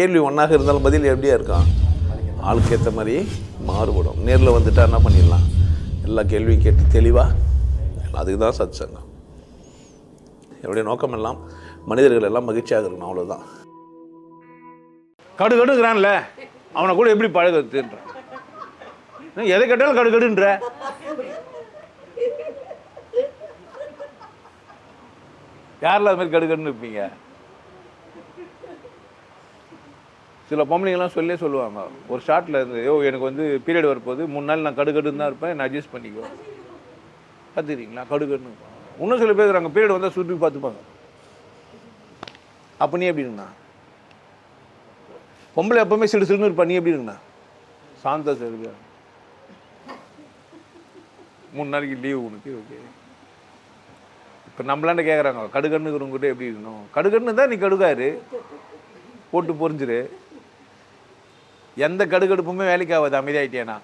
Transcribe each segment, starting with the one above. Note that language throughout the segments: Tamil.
கேள்வி ஒன்றாக இருந்தாலும் பதில் எப்படியா இருக்கான் ஆளுக்கு ஏற்ற மாதிரி மாறுபடும். நேரில் வந்துட்டா என்ன பண்ணிடலாம்? எல்லா கேள்வியும் கேட்டு தெளிவாக அதுக்கு தான் சத் சங்கம் என்னுடைய நோக்கம் எல்லாம் மனிதர்கள் எல்லாம் மகிழ்ச்சியாக இருக்கணும் அவ்வளோதான் கடு கடுங்கிறான்ல அவனை கூட எப்படி பழகிறதுன்றான் எதை கேட்டாலும் கடு கடுன்ற. யாரில் அது மாதிரி கடு கடுன்னு இருப்பீங்க? சில பொம்பளைங்கலாம் சொல்லே சொல்லுவாங்க. ஒரு ஷார்ட்டில் இருந்து யோ எனக்கு வந்து பீரியட் வரப்போகுது. மூணு நாள் நான் கடுகடுன்னு தான் இருப்பேன். நான் அட்ஜஸ்ட் பண்ணிக்கோ பார்த்துக்கிறீங்களா? கடுகடுன்னு இன்னும் சில பேர் இருக்கிறாங்க பீரியட் வந்தால் சுற்றி பார்த்துப்பாங்க. அப்போ நீ எப்படிங்கண்ணா பொம்பளை எப்பவுமே சிடு சிடுன்னு இருப்பா. நீ எப்படி இருக்குண்ணா சாந்தா சார் மூணு நாளைக்கு லீவு உனக்கு. ஓகே இப்போ நம்மளாண்ட கேட்குறாங்க கடுகண்ணுங்கிறவங்ககிட்ட எப்படி இருக்கணும்? கடுகண்ணு தான் நீ கடுகாரு போட்டு பொறிஞ்சிரு. எந்த கடுகடுப்புமே வேலைக்கு ஆகாது அமைதியாயிட்டேனா?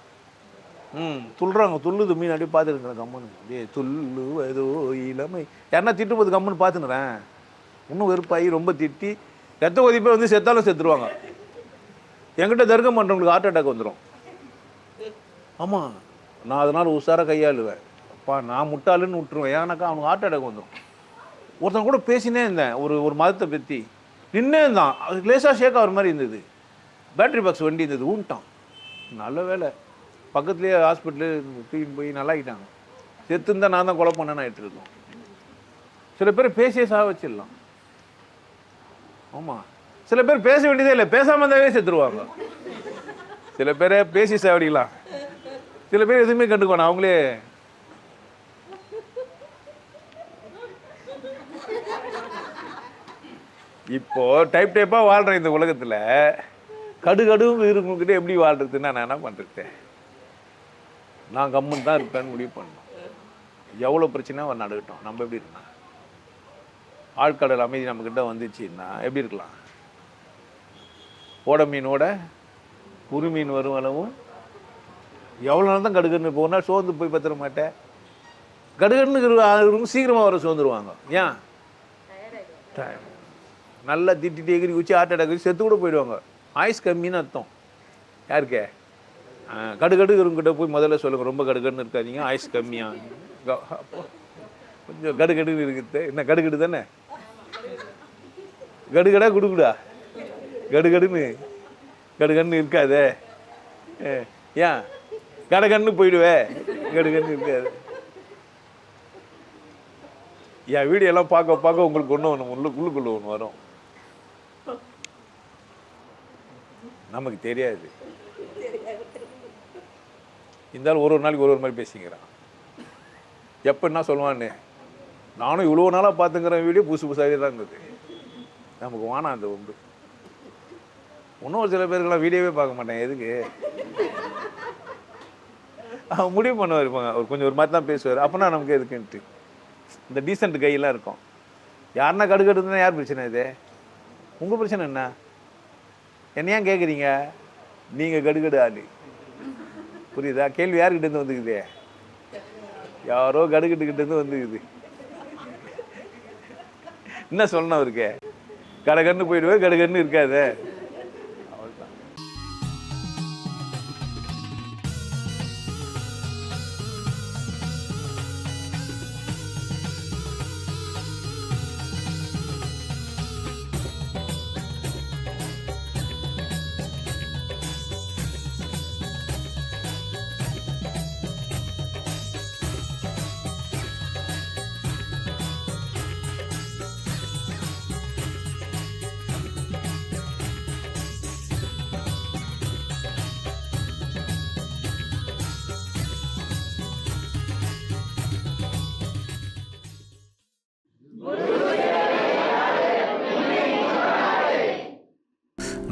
ம் துள்ளுறாங்க துள்ளுது மீன் அப்படியே பார்த்துருக்குறேன் கம்முன்னு. டே துள்ளுவதோ இளமை. யாருன்னா திட்டும்போது கம்முன்னு பார்த்துக்கிறேன். இன்னும் வெறுப்பாகி ரொம்ப திட்டி ரத்த கொதிப்பே வந்து செத்தாலும் செத்துருவாங்க. என்கிட்ட தர்க்கம் பண்ணுறவங்களுக்கு ஹார்ட் அட்டாக் வந்துடும் ஆமாம் நான் அதனால் உஷாராக கையாளுவேன். அப்பா நான் முட்டாளுன்னு விட்டுருவேன். ஏன்னாக்கா அவனுக்கு ஹார்ட் அட்டாக் வந்துடும் ஒருத்தன் கூட பேசினே இருந்தேன். ஒரு ஒரு மதத்தை பற்றி நின்னே இருந்தான். அது லேசாக ஷேக் ஆகிற மாதிரி இருந்தது. பேட்டரி பாக்ஸ் வண்டி இருந்தது ஊன்ட்டான். நல்ல வேலை. பக்கத்துலேயே ஹாஸ்பிட்டலு தூக்கிட்டு போய் நல்லாக்கிட்டாங்க செத்து இருந்தால் நான் தான் கொலை பண்ணேன்னு ஆகிட்டு இருக்கோம் சில பேர் பேசியே சாக வச்சிடலாம். ஆமாம் சில பேர் பேச வேண்டியதே இல்லை பேசாமல் இருந்தாவே செத்துருவாங்க. சில பேரை பேசி சாவடிக்கலாம். சில பேர் எதுவுமே கண்டுக்குவாங்க அவங்களே. இப்போ டைப் டைப்பாக வாழ்கிற இந்த உலகத்தில். கடுகடும் இருக்கவங்ககிட்ட எப்படி வாழ்றதுன்னா நான் என்ன பண்ணுறது நான் கம்முன்னு தான் இருப்பேன்னு முடிவு பண்ணணும். எவ்வளோ பிரச்சனை அவன் நடக்கட்டும். நம்ம எப்படி இருக்கலாம்? ஆழ்கடல் அமைதி நம்மக்கிட்ட வந்துச்சுன்னா எப்படி இருக்கலாம்? ஓட மீனோட குரு மீன் வரும் அளவும் எவ்வளோ நாள் தான் கடுகன்னு போனால் சோர்ந்து போய் பத்திர மாட்டேன். கடுகன்னு சீக்கிரமாக வர சோர்ந்துருவாங்க. ஏன். நல்லா திட்டிட்டு எகிரி குச்சி ஹார்ட் அட்டாக் செத்து கூட போயிடுவாங்க. ஆயுஸ் கம்மின்னு அர்த்தம். யாருக்கே? கடுகடு கிட்ட போய் முதல்ல சொல்லுங்கள் ரொம்ப கடுகடுன்னு இருக்காதீங்க. ஆயுஸ் கம்மியாக கொஞ்சம் கடுகடுன்னு இருக்குது. என்ன கடுகடு தானே? கடுகடா குடுகுடா? கடுகடுன்னு. கடுகன்னு இருக்காதே. ஏ, ஏன் கடகன்னு போயிடுவே. கடுகன்னு இருக்காது. என் வீடியோ எல்லாம் பார்க்க பார்க்க உங்களுக்கு ஒன்று ஒன்று உள்ளுக்குள்ளே ஒன்று வரும். நமக்கு தெரியாது. இருந்தாலும் ஒரு ஒரு நாளைக்கு ஒரு ஒரு மாதிரி பேசிக்கிறான். எப்போ என்ன சொல்லுவான்னு நானும் இவ்வளோ நாளாக பார்த்துங்கிற வீடியோ புதுசு புதுசாகவே தான் இருந்தது. நமக்கு வானா அந்த உண்டு. இன்னும் ஒரு சில பேருக்கெல்லாம் வீடியோவே பார்க்க மாட்டேன். எதுக்கு? அவன் முடிவு பண்ணுவார் இருப்பாங்க அவர் கொஞ்சம் ஒரு மாதிரி தான் பேசுவார். அப்போனா நமக்கு எதுக்குன்ட்டு. இந்த டீசென்ட் கையெல்லாம் இருக்கும். யாருன்னா கடுக்கடுதுன்னா யார் பிரச்சனை இது? உங்கள் பிரச்சனை என்ன? என்ன ஏன் கேட்குறீங்க நீங்கள் கடுகடு ஆளு. புரியுதா? கேள்வி யாருக்கிட்டேருந்து வந்துக்குதே வந்துக்குது யாரோ கடுகட்டுக்கிட்டேருந்து வந்துக்குது என்ன சொல்லணும் அவருக்கு? கடகன்னு போயிடுவேன் கடகன்னு இருக்காதே.